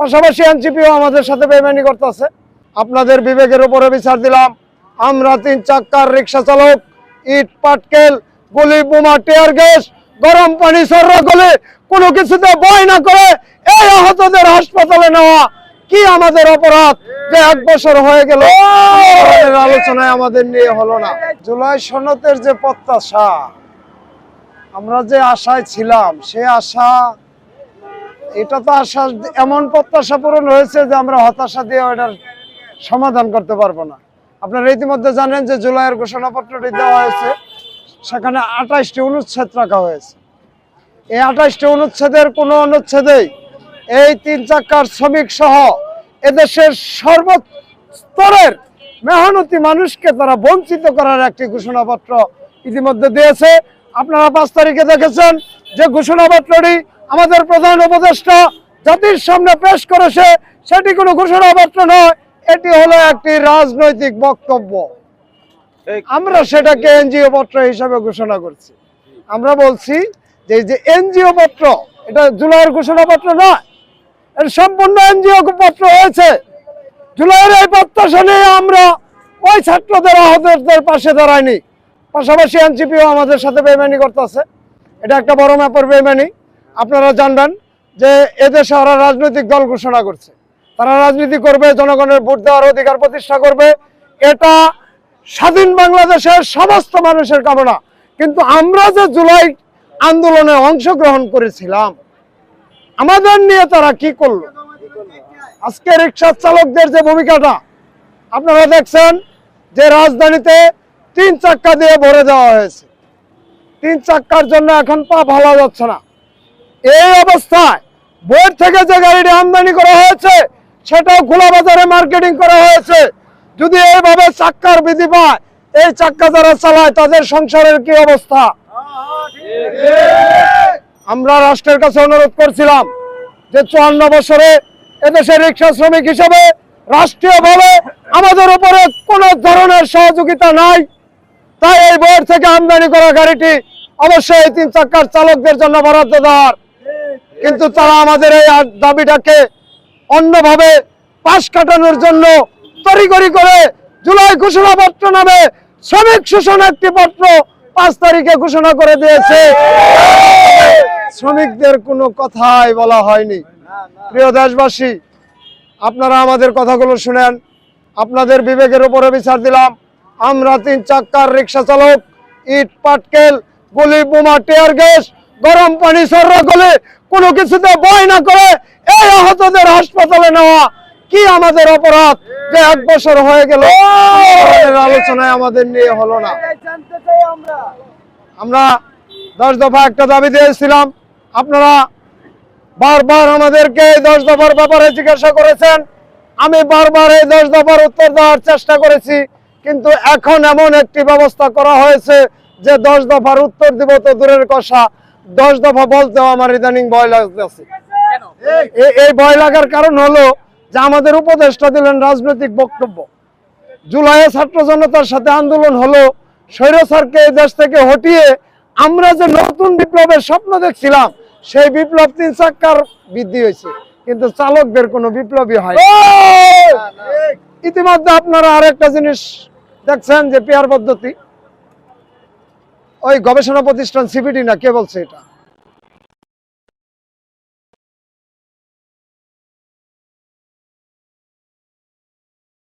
পাশাপাশি এনসিপিও আমাদের সাথে বেমানি করতেছে। আপনাদের বিবেকের উপরে বিচার দিলাম। আমরা তিন চাক্কার রিক্সা চালক, ইট, পাটকেল, গুলি, বোমা, টিয়ার গ্যাস, গরম পানি, সর্রা গলে, কোনো কিছুতে বয় না করে এই আহতদের হাসপাতালে নেওয়া কি আমাদের অপরাধ? যে এক বছর হয়ে গেল আলোচনায় আমাদের নিয়ে হলো না। জুলাই সনতের যে প্রত্যাশা, আমরা যে আশায় ছিলাম সে আশা এটা তো আশা, এমন প্রত্যাশা পূরণ হয়েছে যে আমরা হতাশা দিয়ে এটার সমাধান করতে পারব না। আপনারা ইতিমধ্যে জানেন যে জুলাইয়ের ঘোষণাপত্রটি দেওয়া হয়েছে। সেখানে আঠাশটি অনুচ্ছেদ রাখা হয়েছে। এই আঠাশটি অনুচ্ছেদের কোনো অনুচ্ছেদেই এই তিন চাকার শ্রমিক সহ এদেশের সর্বস্তরের মেহনতি মানুষকে তারা বঞ্চিত করার একটি ঘোষণাপত্র ইতিমধ্যে দিয়েছে। আপনারা পাঁচ তারিখে দেখেছেন যে ঘোষণাপত্রটি আমাদের প্রধান উপদেষ্টা জাতির সামনে পেশ করেছে সেটি কোনো ঘোষণাপত্র নয় এটি হলো একটি রাজনৈতিক বক্তব্য। আমরা সেটাকে এনজিও পত্র হিসাবে ঘোষণা করছি। আমরা বলছি যে যে এনজিও পত্র এটা জুলাইয়ের ঘোষণাপত্র নয় এর সম্পূর্ণ এনজিও পত্র হয়েছে। জুলাইয়ের এই প্রত্যাশা নিয়ে আমরা ওই ছাত্রদের আহতদের পাশে দাঁড়াইনি। পাশাপাশি এনসিপিও আমাদের সাথে বেমানি করতেছে। এটা একটা বড় ম্যাপের বেমানি আপনারা জানবেন যে এদেশে ওরা রাজনৈতিক দল ঘোষণা করছে। তারা রাজনীতি করবে, জনগণের ভোট দেওয়ার অধিকার প্রতিষ্ঠা করবে। এটা স্বাধীন বাংলাদেশের সমস্ত মানুষের কামনা। কিন্তু আমরা যে জুলাই আন্দোলনে অংশগ্রহণ করেছিলাম, আমাদের নিয়ে তারা কি করল? আজকে রিক্সা চালকদের যে ভূমিকাটা, আপনারা দেখছেন যে রাজধানীতে তিন চাক্কা দিয়ে ভরে দেওয়া হয়েছে। তিন চাক্কার জন্য এখন পা ভালো যাচ্ছে না। এই অবস্থায় বোর্ড থেকে যে গাড়িটি আমদানি করা হয়েছে, সেটাও খোলা বাজারে মার্কেটিং করা হয়েছে। যদি এইভাবে চাক্কার বিধি পায়, এই চাক্কা যারা চালায়, তাদের সংসারের কি অবস্থা? আমরা রাষ্ট্রের কাছে অনুরোধ করছিলাম যে চুয়ান্ন বছরে এদেশের রিক্সা শ্রমিক হিসেবে রাষ্ট্রীয়ভাবে আমাদের উপরে কোনো ধরনের সহযোগিতা নাই। তাই এই বোর্ড থেকে আমদানি করা গাড়িটি অবশ্যই তিন চাক্কার চালকদের জন্য বরাদ্দ দেওয়ার কিন্তু তারা আমাদের এই দাবিটাকে অন্যভাবে পাশ কাটানোর জন্য তড়িগড়ি করে জুলাই ঘোষণাপত্র নামে শ্রমিক শোষণ একটি পত্র পাঁচ তারিখে ঘোষণা করে দিয়েছে। শ্রমিকদের কোনো কথাই বলা হয়নি। প্রিয় দেশবাসী, আপনারা আমাদের কথাগুলো শুনেন। আপনাদের বিবেকের উপরে বিচার দিলাম। আমরা তিন চাক্কার রিক্সা চালক, ইট, পাটকেল, গুলি, বোমা, টিয়ার গ্যাস গরম পানি সর্রা গলে কোনো কিছুতে বয় না করে এই আহতদের হাসপাতালে নেওয়া কি আমাদের অপরাধ? যে এক বছর হয়ে গেল। আলোচনায় আমাদের নিয়ে হলো না। আমরা দশ দফা একটা দাবি দিয়েছিলাম। আপনারা বারবার আমাদেরকে এই দশ দফার ব্যাপারে জিজ্ঞাসা করেছেন। আমি বারবার এই দশ দফার উত্তর দেওয়ার চেষ্টা করেছি। কিন্তু এখন এমন একটি ব্যবস্থা করা হয়েছে যে দশ দফার উত্তর দিব তো দূরের কথা। দশ দফা বলতেও আমার ইদানিং ভয় লাগতেছে। এই ভয় লাগার কারণ হলো যে আমাদের উপদেষ্টা দিলেন রাজনৈতিক বক্তব্য। জুলাইয়ে ছাত্র জনতার সাথে আন্দোলন হলো স্বৈরাচারকে এই দেশ থেকে হটিয়ে আমরা যে নতুন বিপ্লবের স্বপ্ন দেখছিলাম সেই বিপ্লব তিন চাক্কার বৃদ্ধি হয়েছে। কিন্তু চালকদের কোনো বিপ্লবই হয় ইতিমধ্যে আপনারা আরেকটা জিনিস দেখছেন যে পেয়ার পদ্ধতি। ওই গবেষণা প্রতিষ্ঠান সিপিডি না কে বলছে এটা?